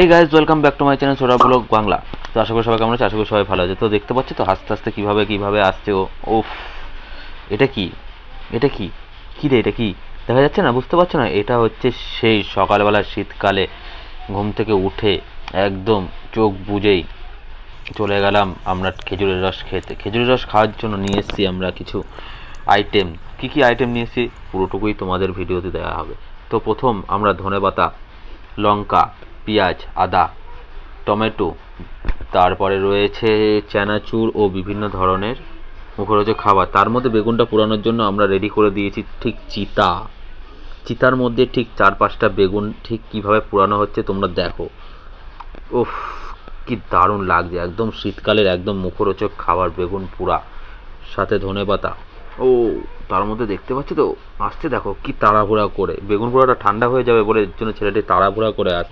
এই guys welcome back to my channel Chhota blog Bangla তো আশা করি সবাই কেমন আছে? আশা করি সবাই ভালো আছে। তো দেখতে পাচ্ছ তো আস্তে আস্তে কীভাবে কীভাবে আসছে ও। ওফ এটা কি? এটা কি? কী রে, এটা কি? দেখা যাচ্ছে না? বুঝতে পারছ না? এটা হচ্ছে সেই সকালবেলা শীতকালে ঘুম থেকে উঠে একদম চোখ বুজেই চলে গেলাম আমরা খেজুরের রস খেতে। খেজুরের রস খাওয়ার জন্য নিয়ে এসেছি আমরা কিছু আইটেম কি কি আইটেম নিয়ে এসেছি? পুরোটুকুই তোমাদের ভিডিওতে দেওয়া হবে। তো প্রথম আমরা ধনেপাতা, লঙ্কা পেঁয়াজ, আদা, টমেটো, তারপরে রয়েছে চানাচুর ও বিভিন্ন ধরনের মুখরোচক খাবার। তার মধ্যে বেগুনটা পোড়ানোর জন্য আমরা রেডি করে দিয়েছি ঠিক চিতা। চিতার মধ্যে ঠিক চার পাঁচটা বেগুন ঠিক কীভাবে পোড়ানো হচ্ছে তোমরা দেখো। উফ, কি দারুণ লাগছে। একদম শীতকালের একদম মুখরোচক খাবার বেগুন পোড়া। সাথে ধনেপাতা ও, তার মধ্যে দেখতে পাচ্ছি তো? আসছে দেখো, কি তাড়াহুড়া করে। বেগুন পোড়াটা ঠান্ডা হয়ে যাবে বলে জন্য ছেলেটি তাড়াহুড়া করে আসছে।